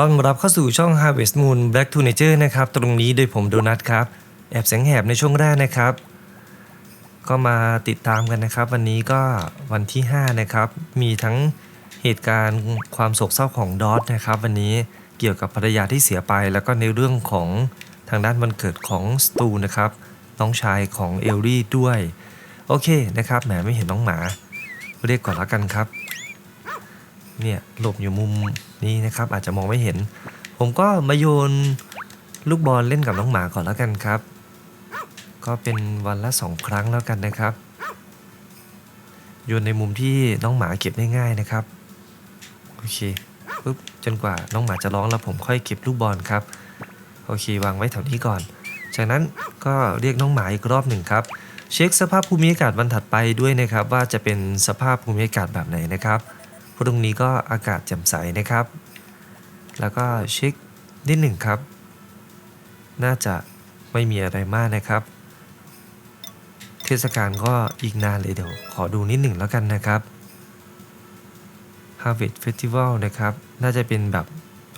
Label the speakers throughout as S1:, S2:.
S1: ต้อนรับเข้าสู่ช่อง Harvest Moon Black to Nature นะครับ ตรงนี้โดยผมโดนัทครับ แอบแสงแหบในช่วงแรกนะครับ ก็มาติดตามกันนะครับ วันนี้ก็วันที่ 5 นะครับ มีทั้งเหตุการณ์ความโศกเศร้าของดอทนะครับ วันนี้เกี่ยวกับภรรยาที่เสียไป แล้วก็ในเรื่องของทางด้านวันเกิดของสตูนะครับ น้องชายของเอลลี่ด้วย โอเคนะครับแหมไม่เห็นน้องหมา เรียกก่อนละกันครับ เนี่ยหลบอยู่มุมนี้นะครับอาจจะมองไม่เห็น ผมก็มาโยนลูกบอลเล่นกับน้องหมาก่อนแล้วกันครับ ก็เป็นวันละสองครั้งแล้วกันนะครับ โยนในมุมที่น้องหมาเก็บได้ง่ายนะครับโอเคปุ๊บจนกว่าน้องหมาจะร้องแล้วผมค่อยเก็บลูกบอลครับโอเควางไว้แถวนี้ก่อน จากนั้นก็เรียกน้องหมาอีกรอบหนึ่งครับ เช็คสภาพภูมิอากาศวันถัดไปด้วยนะครับ ว่าจะเป็นสภาพภูมิอากาศแบบไหนนะครับ พรุ่งนี้ก็อากาศแจ่มใสนะครับ แล้วก็เช็คนิดหนึ่งครับ น่าจะไม่มีอะไรมากนะครับ เทศกาลก็อีกนานเลยเดี๋ยว ขอดูนิดหนึ่งแล้วกันนะครับ Harvest Festival นะครับ น่าจะเป็นแบบ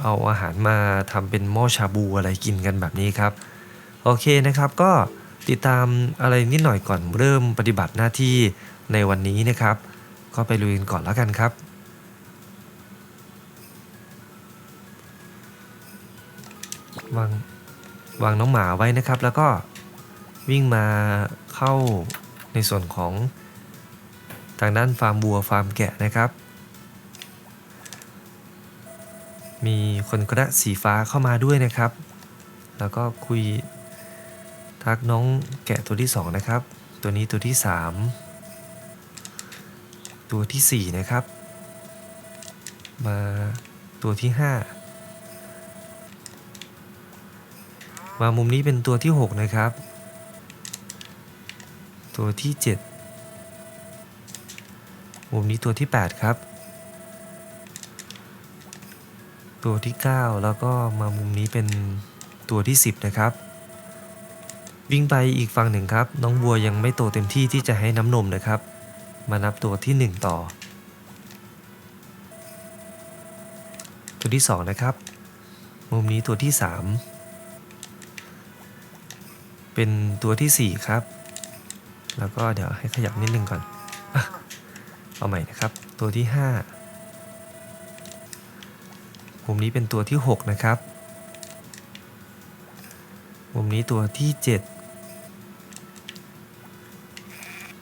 S1: เอาอาหารมาทำเป็นหม้อชาบูอะไรกินกันแบบนี้ครับ โอเคนะครับก็ติดตามอะไรนิดหน่อยก่อนเริ่มปฏิบัติหน้าที่ในวันนี้นะครับ ก็ไปลุยกันก่อนแล้วกันครับ วางวางน้องหมาไว้นะครับ แล้วก็วิ่งมาเข้าในส่วนของทางด้านฟาร์มบัวฟาร์มแกะนะครับ มีคนกระสีฟ้าเข้ามาด้วยนะครับ แล้วก็คุยทักน้องแกะตัวที่ 2 นะครับ ตัวนี้ตัวที่ 3 ตัวทีสี่4 นะครับ มาตัวที่ 5 มามุมนี้เป็นตัวที่ 6 นะครับ ตัวที่ 7 มุมนี้ตัวที่ 8 ครับ ตัวที่ 9 แล้วก็มามุมนี้เป็นตัวที่ 10 นะครับ วิ่งไปอีกฝั่งหนึ่งครับ น้องบัวยังไม่โตเต็มที่ที่จะให้น้ำนมนะครับ มานับตัวที่ 1 ต่อ ตัวที่ 2 นะครับ มุมนี้ตัวที่ 3 เป็นตัวที่ 4 ครับ แล้วก็เดี๋ยวให้ขยับนิดนึงก่อนอเอาใหม่นะครับ ตัวที่ 5 มุมนี้เป็นตัวที่ 6 นะครับ มุมนี้ตัวที่ 7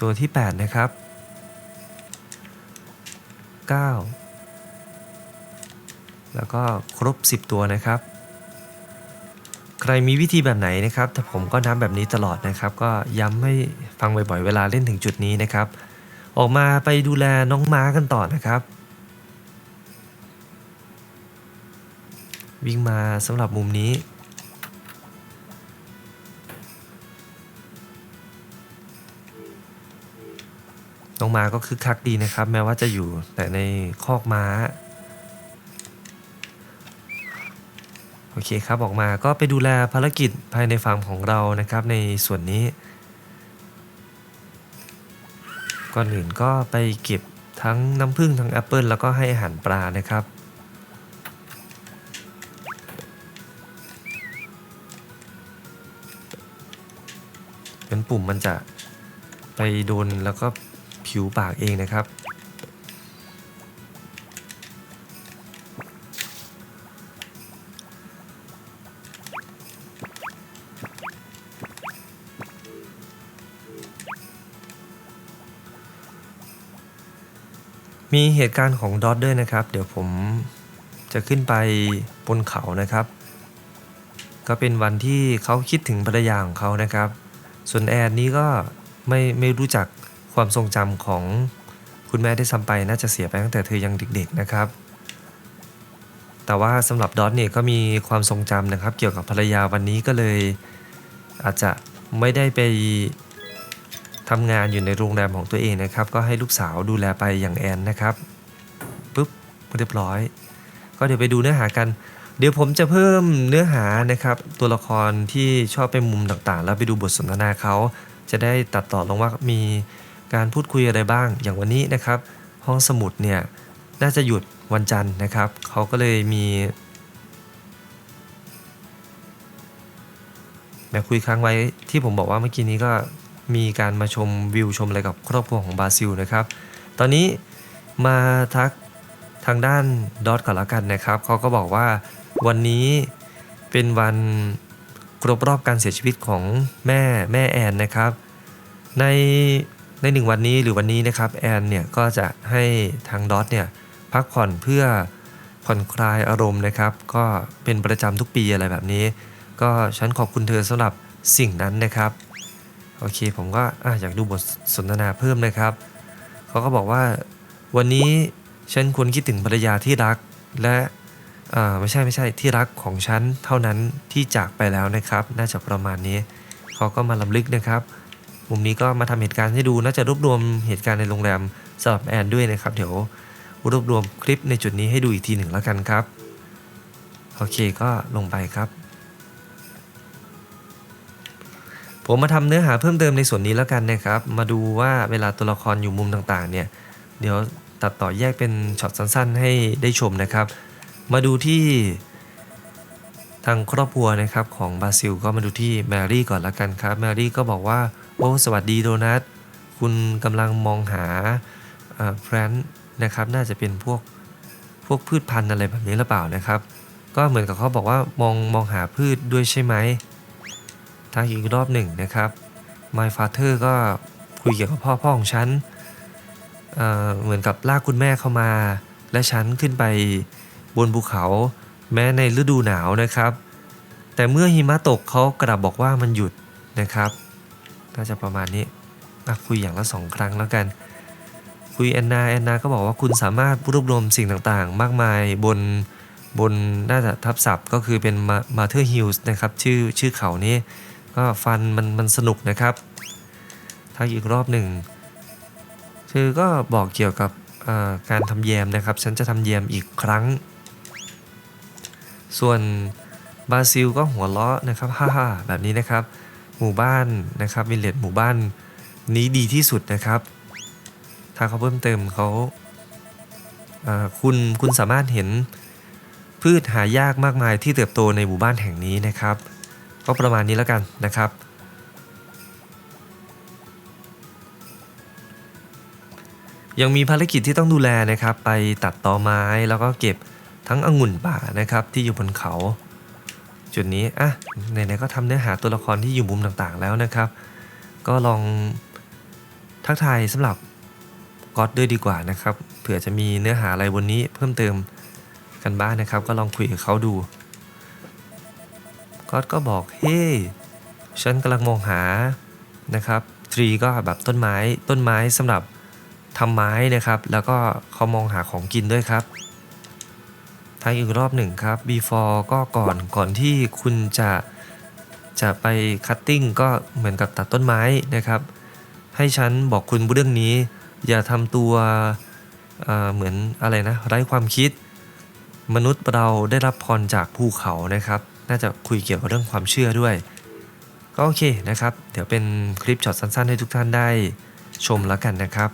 S1: ตัวที่ 8 นะครับ 9 แล้วก็ครบ 10 ตัวนะครับ รมีวิธีแบบไหนนะครับแต่ผมก็นับแบบนี้ตลอดนะครับ ก็ย้ำให้ฟังบ่อยๆ เวลาเล่นถึงจุดนี้นะครับ ออกมาไปดูแลน้องม้ากันต่อนะครับ วิ่งมาสำหรับมุมนี้ น้องม้าก็คึกคักดีนะครับ แม้ว่าจะอยู่แต่ในคอกม้า โอเคครับ ออกมาก็ไปดูแลภารกิจภายในฟาร์มของเรานะครับ ในส่วนนี้ ก่อนอื่นก็ไปเก็บทั้งน้ำผึ้งทั้งแอปเปิลแล้วก็ให้อาหารปลานะครับเป็นปุ่มมันจะไปโดนแล้วก็ผิวปากเองนะครับ มีเหตุการณ์ของดอทด้วยนะครับ เดี๋ยวผมจะขึ้นไปบนเขานะครับ ก็เป็นวันที่เขาคิดถึงภรรยาของเขานะครับ ส่วนแอนนี้ก็ไม่ไม่รู้จักความทรงจำของคุณแม่ได้ซ้ำไปน่าจะเสียไปตั้งแต่เธอยังเด็ก ๆนะครับ แต่ว่าสำหรับดอทเนี่ยก็มีความทรงจำนะครับ เกี่ยวกับภรรยาวันนี้ก็เลยอาจจะไม่ได้ไป ทำงานอยู่ในโรงแรมของตัวเองนะครับ ก็ให้ลูกสาวดูแลไปอย่างแอนนะครับปุ๊บเรียบร้อย ก็เดี๋ยวไปดูเนื้อหากัน เดี๋ยวผมจะเพิ่มเนื้อหานะครับ ตัวละครที่ชอบไปมุมต่างๆ แล้วไปดูบทสนทนาเขาจะได้ตัดต่อลงว่ามีการพูดคุยอะไรบ้าง อย่างวันนี้นะครับ ห้องสมุดเนี่ยน่าจะหยุดวันจันทร์นะครับเขาก็เลยมีแบคุยค้างไว้ที่ผมบอกว่าเมื่อกี้นี้ก็ มีการมาชมวิวชมอะไรกับครอบครัวของบราซิลนะครับ ตอนนี้มาทักทางด้านดอทก่อนละกันนะครับเขาก็บอกว่าวันนี้เป็นวันครบรอบการเสียชีวิตของแม่แม่แอนนะครับ ในในหนึ่งวันนี้หรือวันนี้นะครับแอนเนี่ยก็จะให้ทางดอทเนี่ยพักผ่อนเพื่อผ่อนคลายอารมณ์นะครับ ก็เป็นประจำทุกปีอะไรแบบนี้ ก็ฉันขอบคุณเธอสำหรับสิ่งนั้นนะครับ โอเคผมก็ออยากดูบทสนทนาเพิ่มนะครับ เขาก็บอกว่าวันนี้ฉันควรคิดถึงภรรยาที่รักและไม่ใช่ไม่ใช่ที่รักของฉันเท่านั้นที่จากไปแล้วนะครับ น่าจะประมาณนี้ เขาก็มาลำลึกนะครับ มุมนี้ก็มาทำเหตุการณ์ให้ดูน่าจะรวบรวมเหตุการณ์ในโรงแรมสำหรับแอนด้วยนะครับ เดี๋ยวรวบรวมคลิปในจุดนี้ให้ดูอีกทีหนึ่งแล้วกันครับ โอเคก็ลงไปครับ ผมมาทำเนื้อหาเพิ่มเติมในส่วนนี้แล้วกันนะครับ มาดูว่าเวลาตัวละครอยู่มุมต่างๆ เนี่ย เดี๋ยวตัดต่อแยกเป็นช็อตสั้น ๆ ให้ได้ชมนะครับ มาดูที่ทางครอบครัวนะครับของบาซิลก็มาดูที่แมรี่ก่อนละกันครับ แมรี่ก็บอกว่าโอ้สวัสดีโดนัท คุณกำลังมองหาแฟรนนะครับ น่าจะเป็นพวกพวกพืชพันธุ์อะไรแบบนี้หรือเปล่านะครับ ก็เหมือนกับเขาบอกว่ามองมองหาพืชด้วยใช่ไหม ทางอีกรอบหนึ่งนะครับ My Father ก็คุยเกี่ยวกับพ่อพ่อของฉันเเหมือนกับลากคุณแม่เข้ามา และฉันขึ้นไปบนภูเขา แม้ในฤดูหนาวนะครับ แต่เมื่อหิมะตกเขากลับบอกว่ามันหยุดนะครับ น่าจะประมาณนี้คุยอย่างละสองครั้งแล้วกัน คุยแอนนาแอนนาก็บอกว่าคุณสามารถรวบรวมสิ่งต่างๆ มากมายบนบนน่าจะทับศัพท์ก็คือเป็นมาเธอร์ฮิลส์นะครับ ชื่อชื่อเขานี้ ก็ฟันมันมันสนุกนะครับทักอีกรอบหนึ่งคือก็บอกเกี่ยวกับการทำแยมนะครับ ฉันจะทำแยมอีกครั้ง ส่วนบราซิลก็หัวเราะนะครับฮ่าๆแบบนี้นะครับ หมู่บ้านนะครับวิลเลจหมู่บ้านนี้ดีที่สุดนะครับ ถ้าเขาเพิ่มเติมเขาาคุณคุณสามารถเห็นพืชหายากมากมายที่เติบโตในหมู่บ้านแห่งนี้นะครับ ก็ประมาณนี้แล้วกันนะครับ ยังมีภารกิจที่ต้องดูแลนะครับ ไปตัดตอไม้แล้วก็เก็บทั้งองุ่นป่านะครับที่อยู่บนเขา จุดนี้อะไหนๆก็ทำเนื้อหาตัวละครที่อยู่มุมต่างๆแล้วนะครับ ก็ลองทักทายสำหรับก๊อตด้วยดีกว่านะครับเผื่อจะมีเนื้อหาอะไรบนนี้เพิ่มเติมกันบ้างนะครับ ก็ลองคุยกับเขาดู ก็อตก็บอก เฮ้ฉันกำลังมองหานะครับทรีก็แบบต้นไม้ต้นไม้สำหรับทำไม้นะครับ แล้วก็เขามองหาของกินด้วยครับทางอีกรอบหนึ่งครับ before ก็ก่อนก่อนที่คุณจะจะไปคัตติ้งก็เหมือนกับตัดต้นไม้นะครับ ให้ฉันบอกคุณเรื่องนี้ อย่าทำตัวเเหมือนอะไรนะไร้ความคิด มนุษย์เราได้รับพรจากภูเขานะครับ น่าจะคุยเกี่ยวกับเรื่องความเชื่อด้วย ก็โอเคนะครับ เดี๋ยวเป็นคลิปช็อตสั้นๆ ให้ทุกท่านได้ชมแล้วกันนะครับ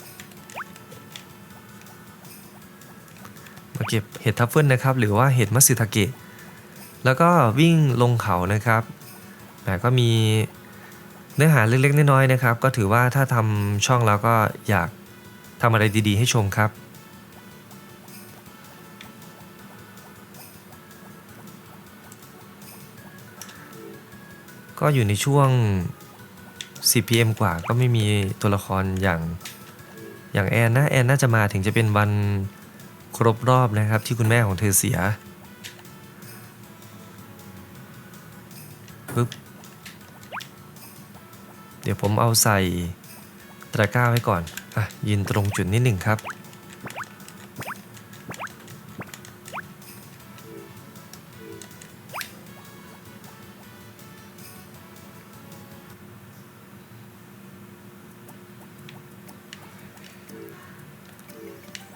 S1: มาเก็บเห็ดทัฟเฟิลนะครับ หรือว่าเห็ดมัสึทาเกะแล้วก็วิ่งลงเขานะครับแต่ก็มีเนื้อหาเล็กๆน้อยๆนะครับ ก็ถือว่าถ้าทำช่องแล้วก็อยากทำอะไรดีๆ ให้ชมครับ ก็อยู่ในช่วง CPM กว่าก็ไม่มีตัวละครอย่างอย่างแอนนะแอนน่าจะมาถึงจะเป็นวันครบรอบนะครับที่คุณแม่ของเธอเสียปึ๊บเดี๋ยวผมเอาใส่ตะกร้าไว้ก่อน อะยืนตรงจุดนิดหนึ่งครับ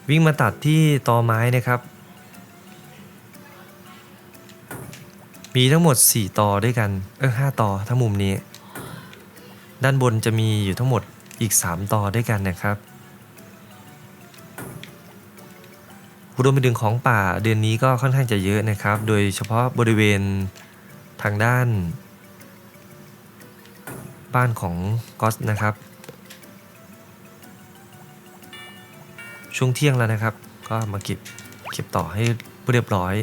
S1: วิ่งมาตัดที่ตอไม้นะครับ มีทั้งหมด 4ตอด้วยกันเออ5ตอทั้งมุมนี้ ด้านบนจะมีอยู่ทั้งหมดอีก 3ตอด้วยกันนะครับรวมไปถึงของป่าเดือนนี้ก็ค่อนข้างจะเยอะนะครับ โดยเฉพาะบริเวณทางด้าน บ้านของก๊อสนะครับ ช่วงเที่ยงแล้วนะครับ ก็มาเก็บเก็บต่อให้เรียบร้อย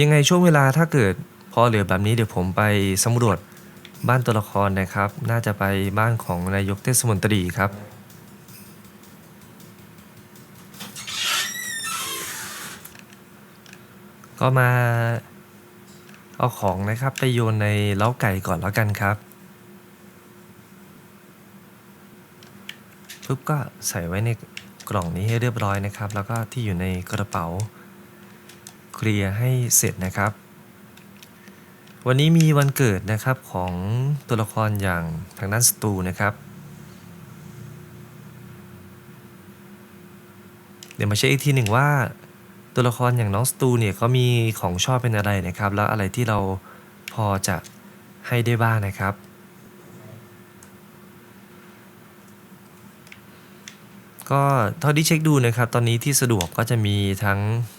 S1: ยังไงช่วงเวลาถ้าเกิดพอเหลือแบบนี้เดี๋ยวผมไปสำรวจบ้านตัวละครนะครับ น่าจะไปบ้านของนายกเทศมนตรีครับ ก็มาเอาของนะครับไปโยนในเล้าไก่ก่อนแล้วกันครับปุ๊บก็ใส่ไว้ในกล่องนี้ให้เรียบร้อยนะครับ แล้วก็ที่อยู่ในกระเป๋าเคลียร์ให้เสร็จนะครับ วันนี้มีวันเกิดนะครับของตัวละครอย่างทางด้านสตูนะครับ เดี๋ยวมาเช็คอีกทีหนึ่งว่า ตัวละครอย่างน้องสตูเนี่ยเขามีของชอบเป็นอะไรนะครับ แล้วอะไรที่เราพอจะให้ได้บ้างนะครับ ก็เท่าที่เช็คดูนะครับ ตอนนี้ที่สะดวกก็จะมีทั้ง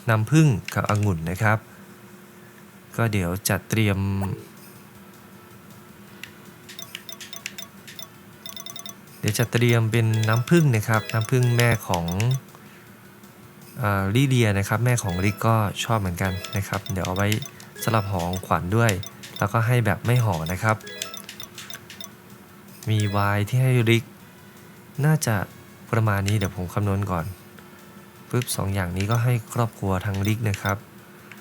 S1: น้ำผึ้งกับองุ่นนะครับ ก็เดี๋ยวจัดเตรียมเดี๋ยวจัดเตรียมเป็นน้ำผึ้งนะครับ น้ำผึ้งแม่ของ ลิเดียนะครับแม่ของริกก็ชอบเหมือนกันนะครับ เดี๋ยวเอาไว้สลับห่อของขวัญด้วย แล้วก็ให้แบบไม่ห่อนะครับ มีวน์ที่ให้ริก น่าจะประมาณนี้เดี๋ยวผมคำนวณก่อนปุ๊บสองอย่างนี้ก็ให้ครอบครัวทางริกนะครับ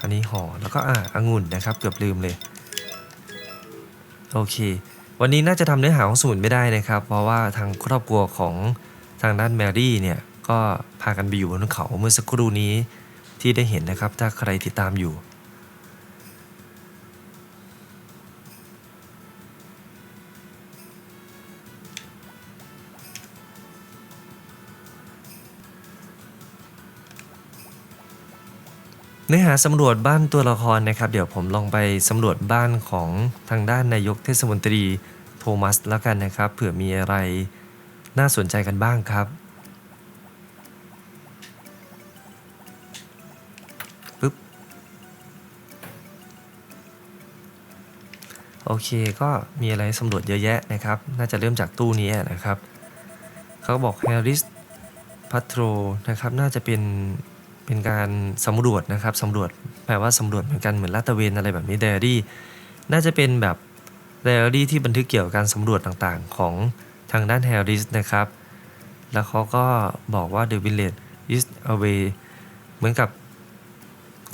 S1: อันนี้ห่อแล้วก็อ่าองุ่นนะครับ เกือบลืมเลย โอเค วันนี้น่าจะทำเนื้อหาของสมุนไม่ได้นะครับ เพราะว่าทางครอบครัวของทางด้านแมรี่เนี่ย ก็พากันไปอยู่บนเขาเมื่อสักครู่นี้ที่ได้เห็นนะครับ ถ้าใครติดตามอยู่ เนื้อหาสำรวจบ้านตัวละครนะครับ เดี๋ยวผมลองไปสำรวจบ้านของทางด้านนายกเทศมนตรีโทมัสแล้วกันนะครับ เผื่อมีอะไรน่าสนใจกันบ้างครับปึ๊บ โอเคก็มีอะไรสำรวจเยอะแยะนะครับ น่าจะเริ่มจากตู้นี้นะครับ เขาบอก Harris p a t r o นะครับ น่าจะเป็นเป็นการสำรวจนะครับสำรวจแปลว่าสำรวจเหมือนกันเหมือนลาดตะเวนอะไรแบบนี้ Diary น่าจะเป็นแบบ Diary ที่บันทึกเกี่ยวกับการสำรวจต่างๆ ของทางด้าน Harris นะครับ แล้วเขาก็บอกว่า The Village is away เหมือนกับ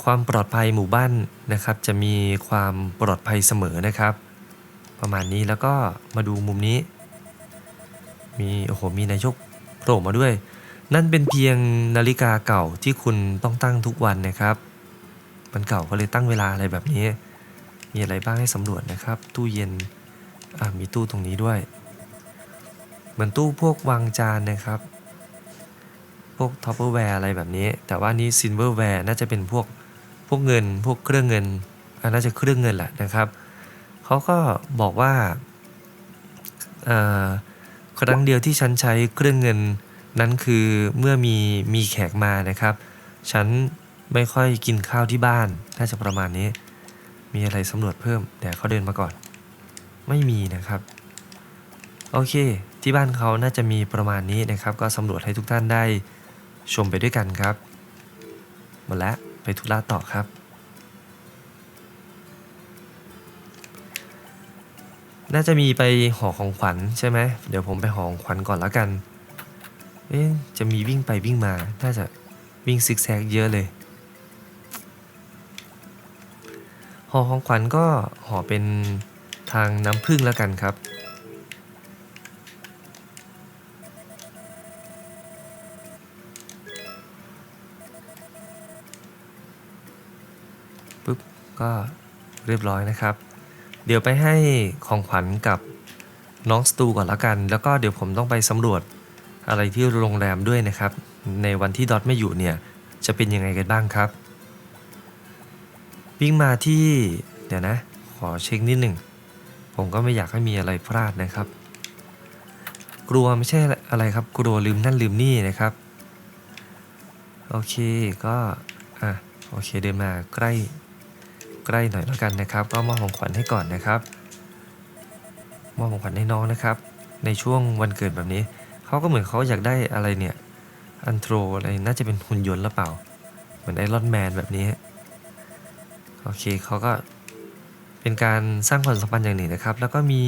S1: ความปลอดภัยหมู่บ้านนะครับ จะมีความปลอดภัยเสมอนะครับ ประมาณนี้แล้วก็มาดูมุมนี้ มีโอ้โหมีนายกโผล่มาด้วย นั่นเป็นเพียงนาฬิกาเก่าที่คุณต้องตั้งทุกวันนะครับมันเก่าก็เลยตั้งเวลาอะไรแบบนี้ มีอะไรบ้างให้สำรวจนะครับ ตู้เย็นอ่ามีตู้ตรงนี้ด้วย เหมือนตู้พวกวางจานนะครับ พวกท็อปเปอร์แวร์อะไรแบบนี้ แต่ว่านี้ซินเวอร์แวร์น่าจะเป็นพวกพวกเงินพวกเครื่องเงินอ่าน่าจะเครื่องเงินแหละนะครับ เขาก็บอกว่าครั้งเดียวที่ฉันใช้เครื่องเงินนั้นคือเมื่อมีมีแขกมานะครับ ฉันไม่ค่อยกินข้าวที่บ้านน่าจะประมาณนี้ มีอะไรสำรวจเพิ่มเดี๋ยวเขาเดินมาก่อน ไม่มีนะครับ โอเค ที่บ้านเขาน่าจะมีประมาณนี้นะครับ ก็สำรวจให้ทุกท่านได้ชมไปด้วยกันครับหมดแล้วไปธุระต่อครับ น่าจะมีไปหอของขวัญใช่ไหมเดี๋ยวผมไปหอของขวัญก่อนแล้วกัน เอ๊ะจะมีวิ่งไปวิ่งมา น่าจะวิ่งซิกแซกเยอะเลย หอของขวัญก็หอเป็นทางน้ำผึ้งแล้วกันครับปุ๊บก็เรียบร้อยนะครับ เดี๋ยวไปให้ของขวัญกับน้องสตูก่อนละกัน แล้วก็เดี๋ยวผมต้องไปสำรวจอะไรที่โรงแรมด้วยนะครับ ในวันที่ดอทไม่อยู่เนี่ย จะเป็นยังไงกันบ้างครับ วิ่งมาที่ เดี๋ยวนะ ขอเช็คนิดหนึ่ง ผมก็ไม่อยากให้มีอะไรพลาดนะครับ กลัวไม่ใช่อะไรครับ กลัวลืมนั่นลืมนี่นะครับ โอเคก็ อะ โอเคเดินมาใกล้ ใกล้หน่อยแล้วกันนะครับ ก็มอบของขวัญให้ก่อนนะครับมอบของขวัญให้น้องนะครับ ในช่วงวันเกิดแบบนี้เขาก็เหมือนเขาอยากได้อะไรเนี่ยอันโทรอะไรน่าจะเป็นหุ่นยนต์หรือเปล่า เหมือนไอรอนแมนแบบนี้โอเคเขาก็เป็นการสร้างความสัมพันธ์อย่างหนึ่งนะครับ แล้วก็มี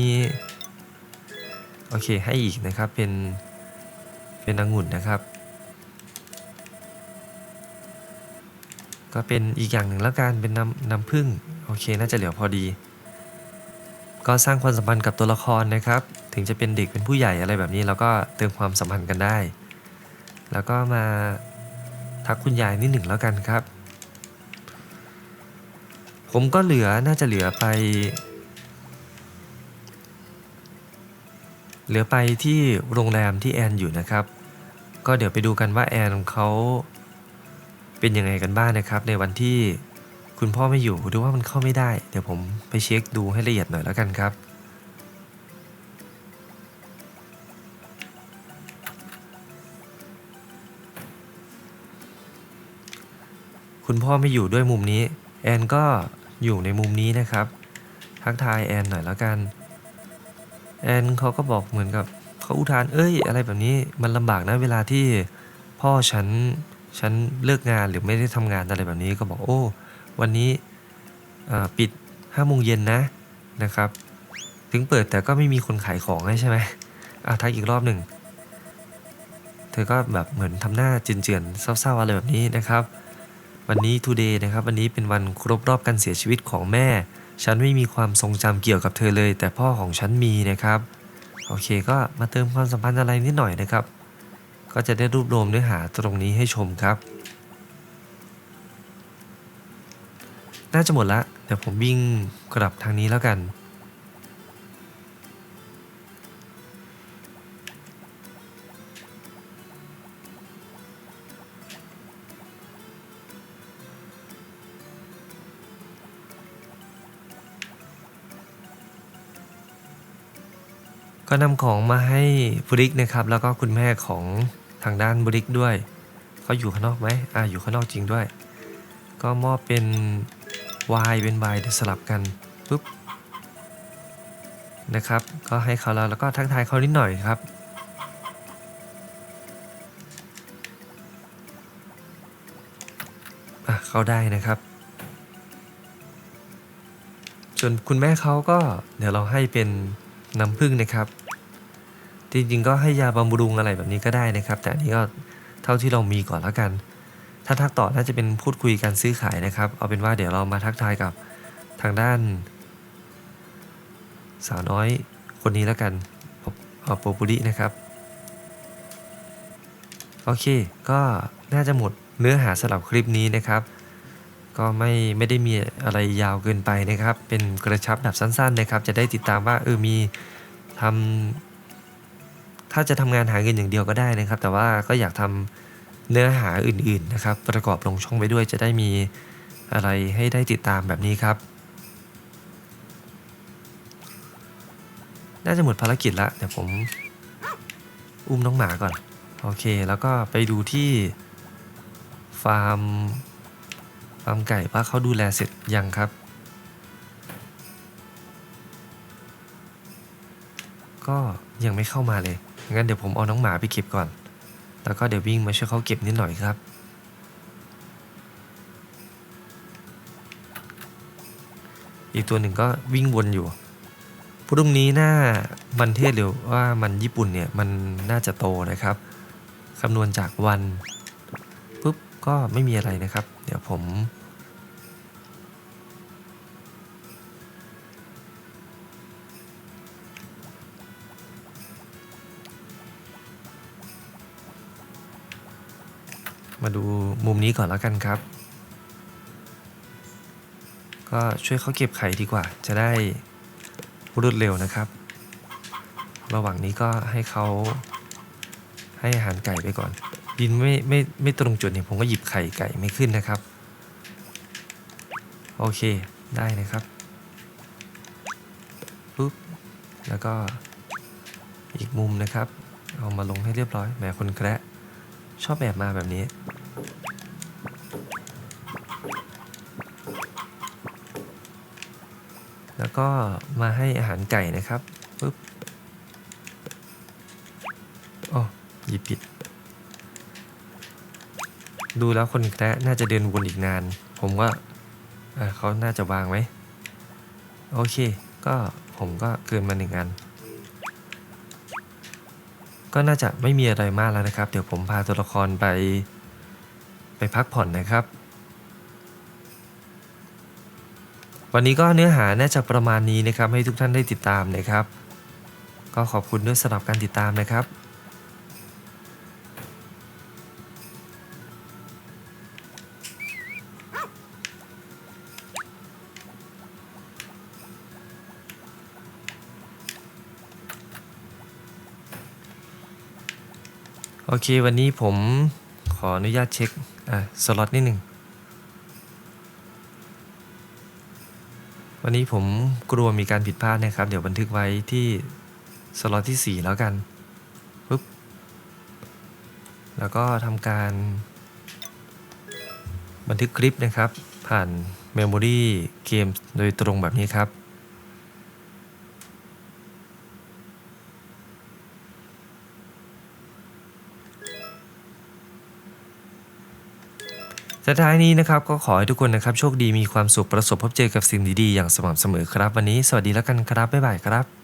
S1: โอเคให้อีกนะครับเป็นเป็นองุ่นนะครับ ก็เป็นอีกอย่างหนึ่งแล้วกันเป็นน้ำน้ำผึ้งโอเคน่าจะเหลือพอดี ก็สร้างความสัมพันธ์กับตัวละครนะครับ ถึงจะเป็นเด็กเป็นผู้ใหญ่อะไรแบบนี้เราก็เติมความสัมพันธ์กันได้ แล้วก็มาทักคุณยายนิดหนึ่งแล้วกันครับ ผมก็เหลือน่าจะเหลือไป เหลือไปที่โรงแรมที่แอนอยู่นะครับ ก็เดี๋ยวไปดูกันว่าแอนเขา เป็นยังไงกันบ้างนะครับ ในวันที่คุณพ่อไม่อยู่ดูว่ามันเข้าไม่ได้ เดี๋ยวผมไปเช็คดูให้ละเอียดหน่อยแล้วกันครับ คุณพ่อไม่อยู่ด้วยมุมนี้ แอนก็อยู่ในมุมนี้นะครับ ทักทายแอนหน่อยแล้วกัน แอนเขาก็บอกเหมือนกับเขาอุทานเอ้ย อะไรแบบนี้มันลำบากนะเวลาที่พ่อฉัน ฉันเลิกงานหรือไม่ได้ทำงานอะไรแบบนี้ก็บอกโอ้วันนี้ปิดห้าโมงเย็นนะนะครับ ถึงเปิดแต่ก็ไม่มีคนขายของใช่ไหมอะทักอีกรอบหนึ่งเธอก็แบบเหมือนทำหน้าเจือนๆเศร้าๆอะไรแบบนี้นะครับ วันนี้ today นะครับ วันนี้เป็นวันครบรอบการเสียชีวิตของแม่ ฉันไม่มีความทรงจำเกี่ยวกับเธอเลย แต่พ่อของฉันมีนะครับ โอเคก็มาเติมความสัมพันธ์อะไรนิดหน่อยนะครับ ก็จะได้รวบรวมเนื้อหาตรงนี้ให้ชมครับ น่าจะหมดละ เดี๋ยวผมวิ่งกลับทางนี้แล้วกัน ก็นำของมาให้บริกนะครับ แล้วก็คุณแม่ของทางด้านบริกด้วยเขาอยู่ข้างนอกไหมอ่าอยู่ข้างนอกจริงด้วย ก็มอบเป็นวายเป็นวายเดี๋ยวสลับกันปุ๊บนะครับ ก็ให้เขาแล้วแล้วก็ทักทายเขานิดหน่อยครับอะเข้าได้นะครับ ส่วนคุณแม่เขาก็เดี๋ยวเราให้เป็นน้ำผึ้งนะครับ จริงๆก็ให้ยาบำรุงอะไรแบบนี้ก็ได้นะครับ แต่อันนี้ก็เท่าที่เรามีก่อนแล้วกัน ถ้าทักต่อน่าจะเป็นพูดคุยการซื้อขายนะครับ เอาเป็นว่าเดี๋ยวเรามาทักทายกับทางด้าน สาวน้อยคนนี้แล้วกันเอโปปุรินะครับโอเค ก็น่าจะหมดเนื้อหาสำหรับคลิปนี้นะครับ ก็ไม่ไม่ได้มีอะไรยาวเกินไปนะครับ เป็นกระชับแบบสั้นๆนะครับ จะได้ติดตามว่าเออมีทำ ถ้าจะทำงานหาเงินอย่างเดียวก็ได้นะครับ แต่ว่าก็อยากทำเนื้อหาอื่นๆนะครับ ประกอบลงช่องไปด้วยจะได้มีอะไรให้ได้ติดตามแบบนี้ครับ น่าจะหมดภารกิจละเดี๋ยวผมอุ้มน้องหมาก่อน โอเค แล้วก็ไปดูที่ฟาร์มฟาร์มไก่ว่าเขาดูแลเสร็จยังครับ ก็ยังไม่เข้ามาเลย งั้นเดี๋ยวผมเอาน้องหมาไปเก็บก่อน แล้วก็เดี๋ยววิ่งมาช่วยเขาเก็บนิดหน่อยครับ อีกตัวหนึ่งก็วิ่งวนอยู่ พรุ่งนี้หน้ามันเทศหรือว่ามันญี่ปุ่นเนี่ยมันน่าจะโตนะครับ คำนวณจากวันปุ๊บก็ไม่มีอะไรนะครับ เดี๋ยวผม มาดูมุมนี้ก่อนแล้วกันครับ ก็ช่วยเขาเก็บไข่ดีกว่า จะได้รวดเร็วนะครับ ระหว่างนี้ก็ให้เขาให้อาหารไก่ไปก่อนบินไม่ไม่ไม่ตรงจุดเนี่ยผมก็หยิบไข่ไก่ไม่ขึ้นนะครับ โอเคได้นะครับปุ๊บแล้วก็อีกมุมนะครับ เอามาลงให้เรียบร้อยแหมคนแคระชอบแอบมาแบบนี้ ก็มาให้อาหารไก่นะครับปึ๊บอ๋อหยิบผิด ดูแล้วคนแคระน่าจะเดินวนอีกนาน ผมว่าเขาน่าจะวางไว้โอเค ก็ผมก็เกินมาหนึ่งอัน ก็น่าจะไม่มีอะไรมากแล้วนะครับ เดี๋ยวผมพาตัวละครไป ไปพักผ่อนนะครับ วันนี้ก็เนื้อหาน่าจะประมาณนี้นะครับ ให้ทุกท่านได้ติดตามนะครับ ก็ขอบคุณด้วยสำหรับการติดตามนะครับโอเค วันนี้ผมขออนุญาตเช็คอะสล็อตนิดหนึ่ง วันนี้ผมกลัวมีการผิดพลาดนะครับ เดี๋ยวบันทึกไว้ที่สล็อตที่ 4 แล้วกันปึ๊บแล้วก็ทำการบันทึกคลิปนะครับ ผ่าน Memory เกมโดยตรงแบบนี้ครับ สุดท้ายนี้นะครับก็ขอให้ทุกคนนะครับโชคดีมีความสุขประสบพบเจอกับสิ่งดีๆอย่างสม่ำเสมอครับ วันนี้สวัสดีแล้วกันครับบ๊ายบายครับ